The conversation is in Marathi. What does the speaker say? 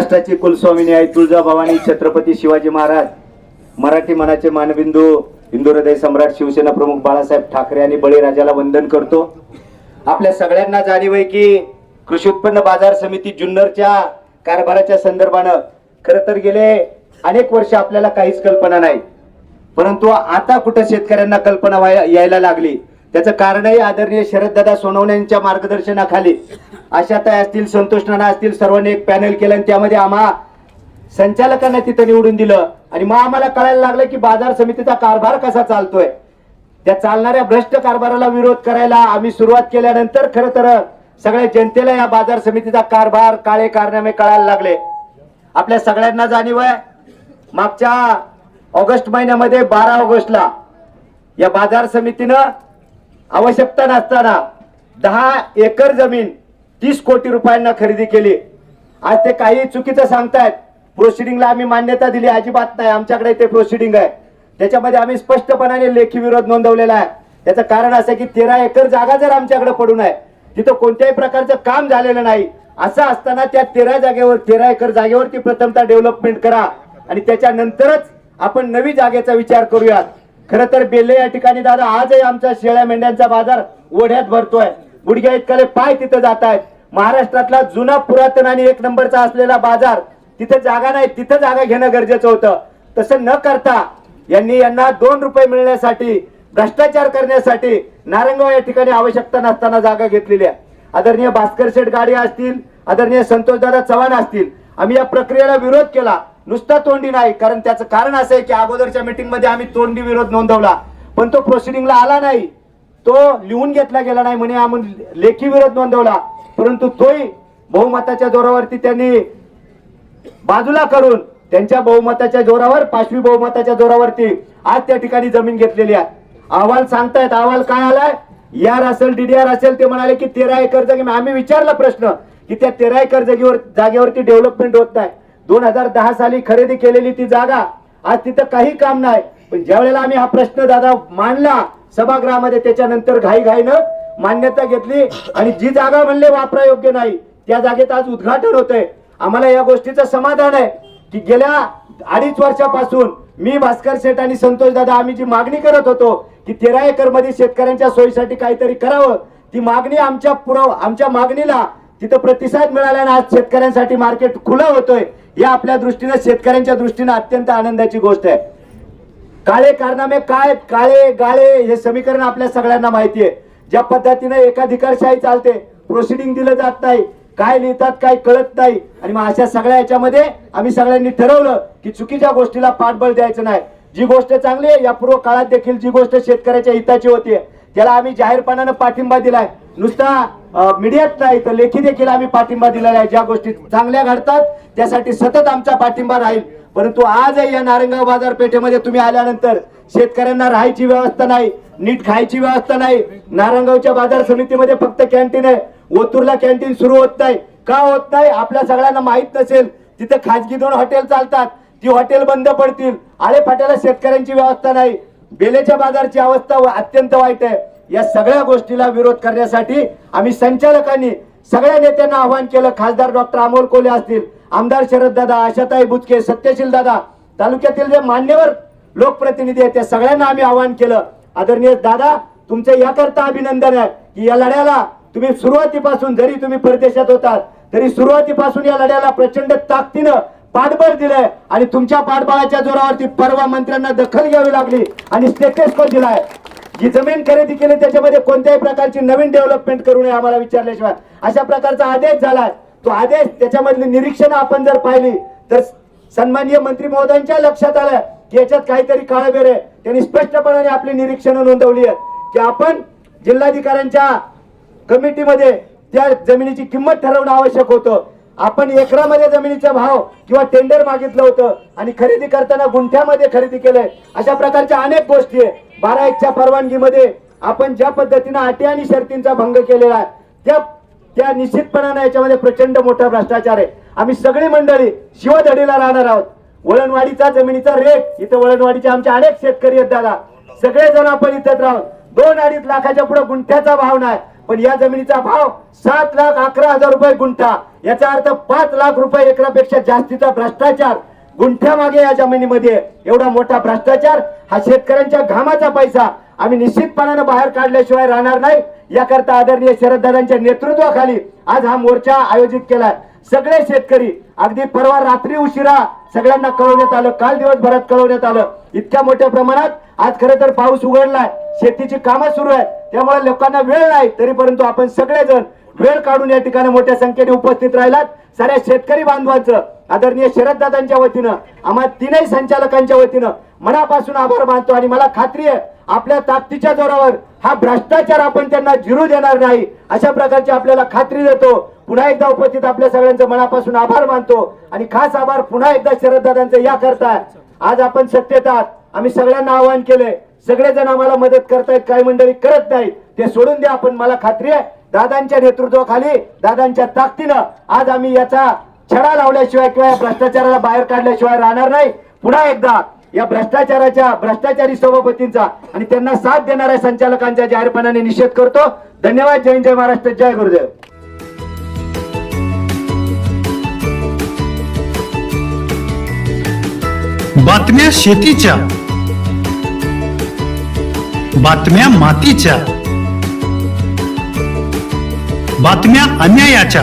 महाराष्ट्राची कुलस्वामिनी आई तुळजाभवानी छत्रपती शिवाजी महाराज मराठी मनाचे मानबिंदू हिंदू हृदय सम्राट शिवसेना प्रमुख बाळासाहेब ठाकरे आणि बळीराजाला वंदन करतो. आपल्या सगळ्यांना जाणीव आहे की कृषी उत्पन्न बाजार समिती जुन्नरच्या कारभाराच्या संदर्भानं खरं तर गेले अनेक वर्ष आपल्याला काहीच कल्पना नाही. परंतु आता कुठं शेतकऱ्यांना कल्पना व्हाय- यायला लागली? त्याचं कारणही आदरणीय शरददादा सोनवणे यांच्या मार्गदर्शनाखाली आशाताई असतील संतोष नाना असतील सर्वांनी एक पॅनल केलं आणि त्यामध्ये आम्हा संचालकांना तिथं निवडून दिलं. आणि मग आम्हाला कळायला लागलं की बाजार समितीचा कारभार कसा चालतोय. त्या चालणाऱ्या भ्रष्ट कारभाराला विरोध करायला आम्ही सुरुवात केल्यानंतर खरं तर सगळ्या जनतेला या बाजार समितीचा कारभार काळे कारनामे कळायला लागले. आपल्या सगळ्यांना जाणीव आहे मागच्या ऑगस्ट महिन्यामध्ये बारा ऑगस्टला या बाजार समितीनं आवश्यकता नसताना दहा एकर जमीन तीस कोटी रुपयांना खरेदी केली. आज ते काही चुकीचं सांगतायत. प्रोसिडिंगला आम्ही मान्यता दिली अजिबात नाही. आमच्याकडे ते प्रोसिडिंग आहे. त्याच्यामध्ये आम्ही स्पष्टपणाने लेखी विरोध नोंदवलेला आहे. त्याचं कारण असं की तेरा एकर जागा जर आमच्याकडे पडून आहे तिथं कोणत्याही प्रकारचं काम झालेलं नाही. असं असताना त्या तेरा जागेवर तेरा एकर जागेवरती प्रथमतः डेव्हलपमेंट करा आणि त्याच्यानंतरच आपण नवी जागेचा विचार करूयात. खरं तर बेल्ले या ठिकाणी दादा आजही आमचा शेळ्या मेंढ्यांचा बाजार ओढ्यात भरतोय. गुडघ्या इतकाले पाय तिथं जात आहेत महाराष्ट्रातला जुना पुरातन आणि एक नंबरचा असलेला बाजार तिथं जागा नाही तिथं जागा घेणं गरजेचं होतं. तसं न करता यांनी यांना दोन रुपये मिळण्यासाठी भ्रष्टाचार करण्यासाठी नारंगाव या ठिकाणी आवश्यकता नसताना जागा घेतलेली आहे. आदरणीय भास्कर शेठ गाडी असतील आदरणीय संतोषदादा चव्हाण असतील आम्ही या प्रक्रियेला विरोध केला. नुसता तोंडी नाही. कारण त्याचं कारण असं आहे की अगोदरच्या मीटिंगमध्ये आम्ही तोंडी विरोध नोंदवला. पण तो प्रोसिडिंगला आला नाही. तो लिहून घेतला गेला नाही म्हणे आम्ही लेखी विरोध नोंदवला. परंतु तोही बहुमताच्या जोरावरती त्यांनी बाजूला करून त्यांच्या बहुमताच्या जोरावर पाचवी बहुमताच्या जोरावरती आज त्या ठिकाणी जमीन घेतलेली आहे. अहवाल सांगतायत. अहवाल काय आलाय? यार असेल डीडीआर असेल ते म्हणाले की तेरा एकर जागी आम्ही विचारला प्रश्न की त्या तेरा एकर जागेवर जागेवरती डेव्हलपमेंट होत नाही. दोन हजार दहा साली खरेदी केलेली ती जागा आज तिथं काही काम नाही. पण ज्या वेळेला आम्ही हा प्रश्न दादा मांडला सभागृहामध्ये त्याच्यानंतर घाई घाईनं मान्यता घेतली आणि जी जागा म्हणले वापरा योग्य नाही त्या जागेत आज उद्घाटन होतंय. आम्हाला या गोष्टीचं समाधान आहे की गेल्या अडीच वर्षापासून मी भास्कर शेठ आणि संतोष दादा आम्ही जी मागणी करत होतो की तेरा एकरमध्ये शेतकऱ्यांच्या सोयीसाठी काहीतरी करावं ती मागणी आमच्या पुरव आमच्या मागणीला तिथं प्रतिसाद मिळाल्याने आज शेतकऱ्यांसाठी मार्केट खुलं होतोय या आपल्या दृष्टीनं शेतकऱ्यांच्या दृष्टीनं अत्यंत आनंदाची गोष्ट आहे. काळे कारनामे काय? काळे गाळे हे समीकरण आपल्या सगळ्यांना माहिती आहे ज्या पद्धतीने एकाधिकारशाही चालते प्रोसिडिंग दिलं जात नाही काय लिहितात काय कळत नाही. आणि मग अशा सगळ्या याच्यामध्ये आम्ही सगळ्यांनी ठरवलं की चुकीच्या गोष्टीला पाठबळ द्यायचं नाही. जी गोष्ट चांगली आहे या पूर्व काळात देखील जी गोष्ट शेतकऱ्याच्या हिताची होती त्याला आम्ही जाहीरपणानं पाठिंबा दिलाय. नुसता मीडियात नाही तर लेखी देखील आम्ही पाठिंबा दिलेला आहे. ज्या गोष्टी चांगल्या घडतात त्यासाठी सतत आमचा पाठिंबा राहील. परंतु आजही या नारंगाव बाजारपेठेमध्ये तुम्ही आल्यानंतर शेतकऱ्यांना राहायची व्यवस्था नाही नीट खायची व्यवस्था नाही. नारंगावच्या बाजार समितीमध्ये फक्त कॅन्टीन आहे. ओतूरला कॅन्टीन सुरू होत नाही. का होत नाही? आपल्या सगळ्यांना माहीत नसेल. तिथे खाजगी दोन हॉटेल चालतात. ती हॉटेल बंद पडतील. आळे फाट्याला शेतकऱ्यांची व्यवस्था नाही. बेलेच्या बाजारची अवस्था अत्यंत वाईट आहे. या सगळ्या गोष्टीला विरोध करण्यासाठी आम्ही संचालकांनी सगळ्या नेत्यांना आवाहन केलं. खासदार डॉक्टर अमोल कोले असतील आमदार शरद दादा आशाताई बुचके सत्यशील दादा तालुक्यातील जे मान्यवर लोकप्रतिनिधी आहेत त्या सगळ्यांना आम्ही आवाहन केलं. आदरणीय दादा तुमचं याकरता अभिनंदन आहे की या लढ्याला तुम्ही सुरुवातीपासून जरी तुम्ही परदेशात होतात तरी सुरुवातीपासून या लढ्याला प्रचंड ताकदीनं पाठबळ दिलंय आणि तुमच्या पाठबळाच्या जोरावरती परवा मंत्र्यांना दखल घ्यावी लागली आणि स्टेटस दिलाय. जी जमीन खरेदी केली त्याच्यामध्ये कोणत्याही प्रकारची नवीन डेव्हलपमेंट करू नये आम्हाला विचारल्याशिवाय. अशा प्रकारचा आदेश झालाय तो आदेश त्याच्यामधली निरीक्षण आपण जर पाहिली तर सन्माननीय मंत्री महोदयांच्या लक्षात आलं की याच्यात काहीतरी काळबेर आहे. त्यांनी स्पष्टपणाने आपली निरीक्षणं नोंदवली आहेत. की आपण जिल्हाधिकाऱ्यांच्या कमिटीमध्ये त्या जमिनीची किंमत ठरवणं आवश्यक होतं. आपण एकरामध्ये जमिनीचा भाव किंवा टेंडर मागितलं होतं आणि खरेदी करताना गुंठ्यामध्ये खरेदी केलंय. अशा प्रकारच्या अनेक गोष्टी आहे बारा एकच्या परवानगीमध्ये आपण ज्या पद्धतीनं अटी आणि शर्तींचा भंग केलेला आहे त्या त्या निश्चितपणानं याच्यामध्ये प्रचंड मोठा भ्रष्टाचार आहे. आम्ही सगळी मंडळी शिवधडीला राहणार आहोत. वळणवाडीचा जमिनीचा रेट इथं वळणवाडीचे आमचे अनेक शेतकरी आहेत दादा. सगळेजण आपण इथेच राहून. दोन अडीच लाखाच्या पुढे गुंठ्याचा भाव नाही पण या जमिनीचा भाव सात लाख अकरा हजार रुपये गुंठा. याचा अर्थ पाच लाख रुपये एकरापेक्षा जास्तीचा भ्रष्टाचार. गुंठ्यामागे या जमिनीमध्ये एवढा मोठा भ्रष्टाचार हा शेतकऱ्यांच्या घामाचा पैसा आम्ही निश्चितपणानं बाहेर काढल्याशिवाय राहणार नाही. याकरता आदरणीय शरददादांच्या नेतृत्वाखाली आज हा मोर्चा आयोजित केलाय. सगळे शेतकरी अगदी परवा रात्री उशिरा सगळ्यांना कळवण्यात आलं काल दिवसभरात कळवण्यात आलं. इतक्या मोठ्या प्रमाणात आज खरं तर पाऊस उघडलाय शेतीची कामं सुरू आहेत. त्यामुळे लोकांना वेळ नाही तरी परंतु आपण सगळेजण वेळ काढून या ठिकाणी मोठ्या संख्येने उपस्थित राहिलात. साऱ्या शेतकरी बांधवांचं आदरणीय शरददादांच्या वतीनं आम्हा तीनही संचालकांच्या वतीनं मनापासून आभार मानतो आणि मला खात्री आहे आपल्या ताकदीच्या जोरावर हा भ्रष्टाचार आपण त्यांना जिरू देणार नाही अशा प्रकारची आपल्याला खात्री देतो. पुन्हा एकदा उपस्थित आपल्या सगळ्यांचं मनापासून आभार मानतो आणि खास आभार पुन्हा एकदा शरददादांचं या करताय आज आपण सत्तेत आहात आम्ही सगळ्यांना आवाहन केलंय सगळेजण आम्हाला मदत करतायत काही मंडळी करत नाही ते सोडून द्या आपण मला खात्री आहे दादांच्या नेतृत्वाखाली दादांच्या ताकदीनं आज आम्ही याचा छडा लावल्याशिवाय किंवा या भ्रष्टाचाराला बाहेर काढल्याशिवाय राहणार नाही. पुन्हा एकदा या भ्रष्टाचाराच्या भ्रष्टाचारी सभापतींचा आणि त्यांना साथ देणाऱ्या संचालकांच्या जाहीरपणाने निषेध करतो. धन्यवाद. जय जय महाराष्ट्र जय गुरुदेव. बातम्या शेतीच्या बातम्या मातीच्या बातम्या अन्यायाच्या.